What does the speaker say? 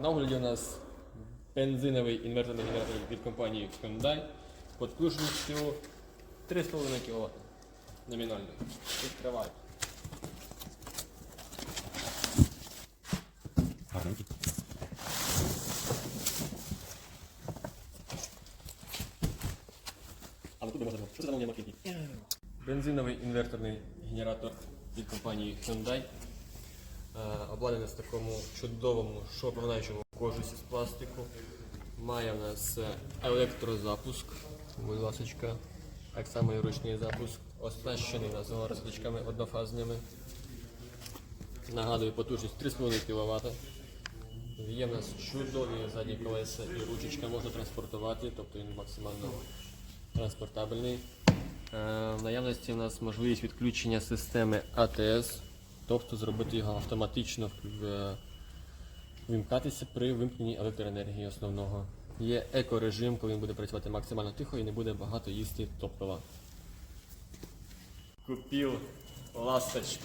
На огляді у нас бензиновий інверторний генератор від компанії Hyundai потужністю 3,5 кВт номінально. Відкривай. Гарненький. Тут можна. Що це замовлення? Бензиновий інверторний генератор від компанії Hyundai. Е, в такому чудовому шовопроминаючому кожусі з пластику. Має в нас е, електрозапуск, будь ласочка, так само і ручний запуск. Оснащений у нас двома однофазними. Нагадую, потужність 3,5 кВт. Є в нас чудові задні колеса і ручечка можна транспортувати, тобто він максимально транспортабельний. Е, В наявності в нас можливість відключення системи АТС, тобто зробити його автоматично вимкатися при вимкненні електроенергії основного. Є екорежим, коли він буде працювати максимально тихо і не буде багато їсти топлива. Купив ласточку.